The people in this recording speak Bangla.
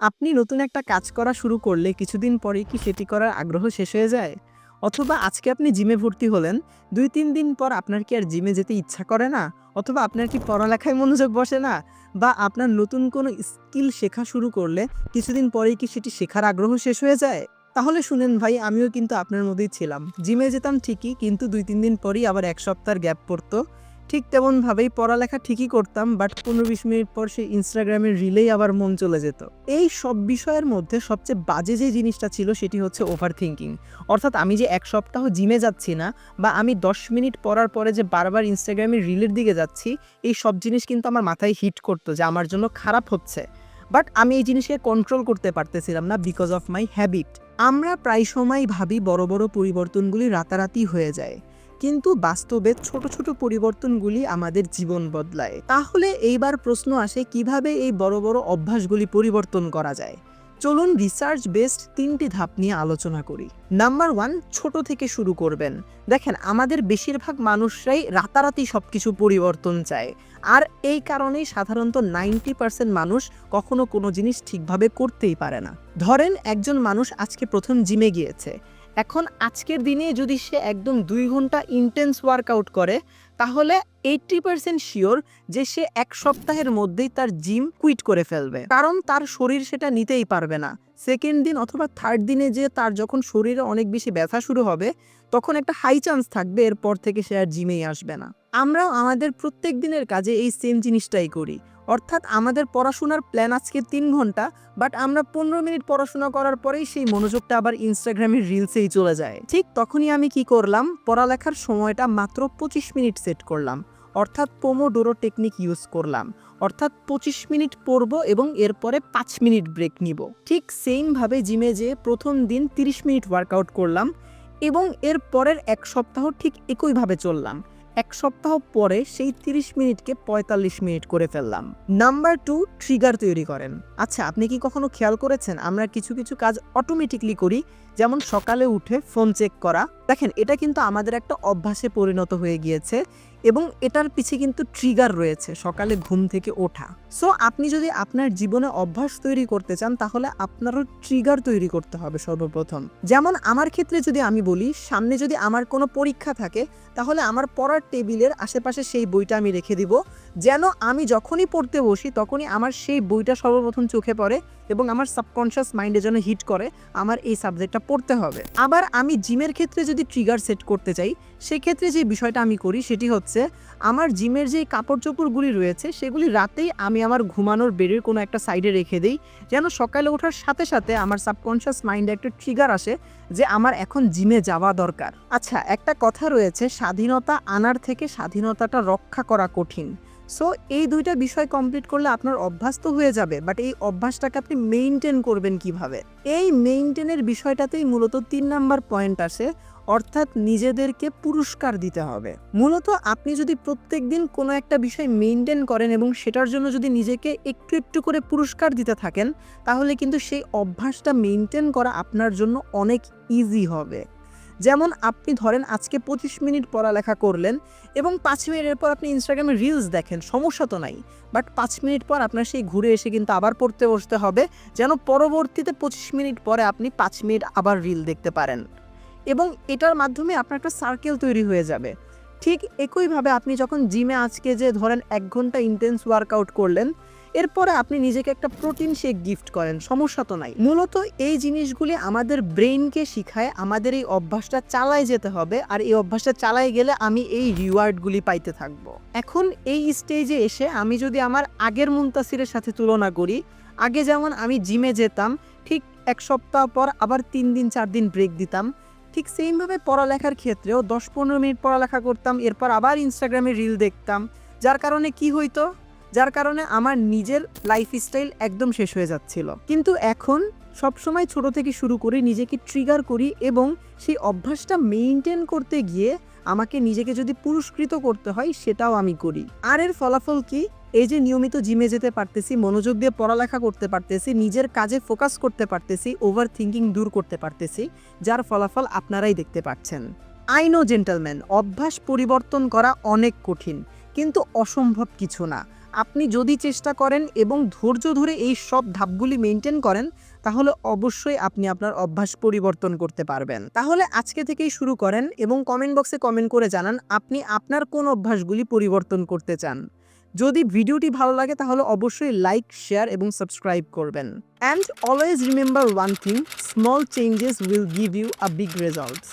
আপনি নতুন একটা কাজ করা শুরু করলে কিছুদিন পরেই কি সেটি করার আগ্রহ শেষ হয়ে যায়? অথবা আজকে আপনি জিমে ভর্তি হলেন দুই তিন দিন পর আপনার কি আর জিমে যেতে ইচ্ছা করে না? অথবা আপনার কি পড়ালেখায় মনোযোগ বসে না? বা আপনার নতুন কোনো স্কিল শেখা শুরু করলে কিছুদিন পরেই কি সেটি শেখার আগ্রহ শেষ হয়ে যায়? তাহলে শুনেন ভাই, আমিও কিন্তু আপনার মধ্যেই ছিলাম। জিমে যেতাম ঠিকই, কিন্তু দুই তিন দিন পরই আবার এক সপ্তাহের গ্যাপ পড়তো। ঠিক তেমনভাবেই পড়ালেখা ঠিকই করতাম বাট পনেরো বিশ মিনিট পর সেই ইনস্টাগ্রামের রিলেই আবার মন চলে যেত। এই সব বিষয়ের মধ্যে সবচেয়ে বাজে যে জিনিসটা ছিল সেটি হচ্ছে ওভার থিঙ্কিং অর্থাৎ আমি যে এক সপ্তাহ জিমে যাচ্ছি না, বা আমি দশ মিনিট পড়ার পরে যে বারবার ইনস্টাগ্রামের রিলের দিকে যাচ্ছি, এই সব জিনিস কিন্তু আমার মাথায় হিট করতো যে আমার জন্য খারাপ হচ্ছে। বাট আমি এই জিনিসকে কন্ট্রোল করতে পারতেছিলাম না বিকজ অফ মাই হ্যাবিট আমরা প্রায় সময় ভাবি বড় বড় পরিবর্তনগুলি রাতারাতি হয়ে যায়। কিন্তু বাস্তবে ছোট ছোট পরিবর্তনগুলি আমাদের জীবন বদলায়। তাহলে এইবার প্রশ্ন আসে, কীভাবে এই বড় বড় অভ্যাসগুলি পরিবর্তন করা যায়? চলুন রিসার্চ বেসড তিনটি ধাপ নিয়ে আলোচনা করি। নাম্বার ওয়ান ছোট থেকে শুরু করবেন। দেখেন, আমাদের বেশিরভাগ মানুষরাই রাতারাতি সবকিছু পরিবর্তন চায়। আর এই কারণেই সাধারণত নাইনটি পার্সেন্ট মানুষ কখনো কোনো জিনিস ঠিকভাবে করতেই পারে না। ধরেন, একজন মানুষ আজকে প্রথম জিমে গিয়েছে। এখন আজকের দিনে যদি সে একদম দুই ঘণ্টা ইন্টেন্স ওয়ার্কআউট করে, তাহলে এইট্টি পার্সেন্ট শিওর যে সে এক সপ্তাহের মধ্যেই তার জিম কুইট করে ফেলবে। কারণ তার শরীর সেটা নিতেই পারবে না। সেকেন্ড দিন অথবা থার্ড দিনে যে তার যখন শরীরে অনেক বেশি ব্যথা শুরু হবে, তখন একটা হাই চান্স থাকবে এরপর থেকে সে আর জিমেই আসবে না। আমরাও আমাদের প্রত্যেক দিনের কাজে এই সেম জিনিসটাই করি। অর্থাৎ আমাদের পড়াশোনার প্ল্যান আজকে তিন ঘণ্টা বাট আমরা পনেরো মিনিট পড়াশোনা করার পরেই সেই মনোযোগটা আবার ইনস্টাগ্রামের রিলসেই চলে যায়। ঠিক তখনই আমি কি করলাম? পড়ালেখার সময়টা মাত্র পঁচিশ মিনিট সেট করলাম। অর্থাৎ পোমোডোরো টেকনিক ইউজ করলাম। অর্থাৎ পঁচিশ মিনিট পড়ব এবং এরপরে পাঁচ মিনিট ব্রেক নিব। ঠিক সেমভাবে জিমে যেয়ে প্রথম দিন তিরিশ মিনিট ওয়ার্কআউট করলাম এবং এর পরের এক সপ্তাহ ঠিক একইভাবে চললাম। এক সপ্তাহ পরে সেই তিরিশ মিনিটকে পঁয়তাল্লিশ মিনিট করে ফেললাম। নাম্বার টু, ট্রিগার তৈরি করেন। আচ্ছা আপনি কি কখনো খেয়াল করেছেন আমরা কিছু কিছু কাজ অটোমেটিকলি করি? যেমন সকালে উঠে ফোন চেক করা দেখেন, এটা কিন্তু আমাদের একটা অভ্যাসে পরিণত হয়ে গিয়েছে এবং এটার পিছে কিন্তু ট্রিগার রয়েছে সকালে ঘুম থেকে ওঠা। সো আপনি যদি আপনার জীবনে অভ্যাস তৈরি করতে চান, তাহলে আপনারও ট্রিগার তৈরি করতে হবে সর্বপ্রথম। যেমন আমার ক্ষেত্রে যদি আমি বলি, সামনে যদি আমার কোনো পরীক্ষা থাকে, তাহলে আমার পড়ার টেবিলের আশেপাশে সেই বইটা আমি রেখে দিব, যেন আমি যখনই পড়তে বসি, তখনই আমার সেই বইটা সর্বপ্রথম চোখে পড়ে এবং আমার সাবকনশিয়াস মাইন্ডে যেন হিট করে, আমার এই সাবজেক্টটা পড়তে হবে। আবার আমি জিমের ক্ষেত্রে যদি ট্রিগার সেট করতে চাই, সেক্ষেত্রে যে বিষয়টা আমি করি সেটি হচ্ছে, আমার জিমের যে কাপড় চোপড়গুলি রয়েছে, সেগুলি রাতেই আমি আমার ঘুমানোর বেডের কোনো একটা সাইডে রেখে দিই, যেন সকালে ওঠার সাথে সাথে আমার সাবকনশিয়াস মাইন্ডে একটা ট্রিগার আসে যে আমার এখন জিমে যাওয়া দরকার। আচ্ছা একটা কথা রয়েছে, স্বাধীনতা আনার থেকে স্বাধীনতাটা রক্ষা করা কঠিন। সো এই দুইটা বিষয় কমপ্লিট করলে আপনার অভ্যাস তো হয়ে যাবে বাট এই অভ্যাসটাকে আপনি মেইনটেন করবেন কীভাবে? এই মেইনটেনের বিষয়টাতেই মূলত তিন নাম্বার পয়েন্ট আসে অর্থাৎ নিজেদেরকে পুরস্কার দিতে হবে। মূলত আপনি যদি প্রত্যেক দিন কোনো একটা বিষয় মেনটেন করেন এবং সেটার জন্য যদি নিজেকে একটু একটু করে পুরস্কার দিতে থাকেন, তাহলে কিন্তু সেই অভ্যাসটা মেনটেন করা আপনার জন্য অনেক ইজি হবে। যেমন আপনি ধরেন আজকে পঁচিশ মিনিট পড়ালেখা করলেন এবং পাঁচ মিনিটের পর আপনি ইনস্টাগ্রামে রিলস দেখেন, সমস্যা তো নাই। বাট পাঁচ মিনিট পর আপনার সেই ঘুরে এসে কিন্তু আবার পড়তে বসতে হবে, যেন পরবর্তীতে পঁচিশ মিনিট পরে আপনি পাঁচ মিনিট আবার রিল দেখতে পারেন। এবং এটার মাধ্যমে আপনার একটা সার্কেল তৈরি হয়ে যাবে। ঠিক একইভাবে আপনি যখন জিমে আজকে যে ধরেন এক ঘণ্টা ইন্টেন্স ওয়ার্কআউট করলেন, এরপরে আপনি নিজেকে একটা প্রোটিন শেক গিফট করেন, সমস্যা তো নাই। মূলত এই জিনিসগুলি আমাদের ব্রেনকে শিখায়, আমাদের এই অভ্যাসটা চালায় যেতে হবে, আর এই অভ্যাসটা চালায় গেলে আমি এই রিওয়ার্ডগুলি পাইতে থাকব। এখন এই স্টেজে এসে আমি যদি আমার আগের মুন্তাসিরের সাথে তুলনা করি, আগে যেমন আমি জিমে যেতাম, ঠিক এক সপ্তাহ পর আবার তিন দিন, চার দিন ব্রেক দিতাম ঠিক সেইমভাবে পড়ালেখার ক্ষেত্রেও দশ পনেরো মিনিট পড়ালেখা করতাম, এরপর আবার ইনস্টাগ্রামে রিল দেখতাম। যার কারণে কি হইতো? যার কারণে আমার নিজের লাইফস্টাইল একদম শেষ হয়ে যাচ্ছিল। কিন্তু এখন সবসময় ছোট থেকে শুরু করে নিজেকে ট্রিগার করি এবং সেই অভ্যাসটা মেনটেন করতে গিয়ে আমাকে নিজেকে যদি পুরস্কৃত করতে হয়, সেটাও আমি করি। আর এর ফলাফল কি? এই যে নিয়মিত জিমে যেতে পারতেছি, মনোযোগ দিয়ে পড়ালেখা করতে পারতেছি, নিজের কাজে ফোকাস করতে পারতেছি ওভার থিঙ্কিং দূর করতে পারতেছি, যার ফলাফল আপনারাই দেখতে পাচ্ছেন। আই নো জেন্টালম্যান অভ্যাস পরিবর্তন করা অনেক কঠিন, কিন্তু অসম্ভব কিছু না। আপনি যদি চেষ্টা করেন এবং ধৈর্য ধরে এই সব ধাপগুলি মেনটেন করেন, তাহলে অবশ্যই আপনি আপনার অভ্যাস পরিবর্তন করতে পারবেন। তাহলে আজকে থেকেই শুরু করেন এবং কমেন্ট বক্সে কমেন্ট করে জানান, আপনি আপনার কোন অভ্যাসগুলি পরিবর্তন করতে চান। যদি ভিডিওটি ভালো লাগে, তাহলে অবশ্যই লাইক শেয়ার এবং সাবস্ক্রাইব করবেন। And always remember one thing small changes will give you a big results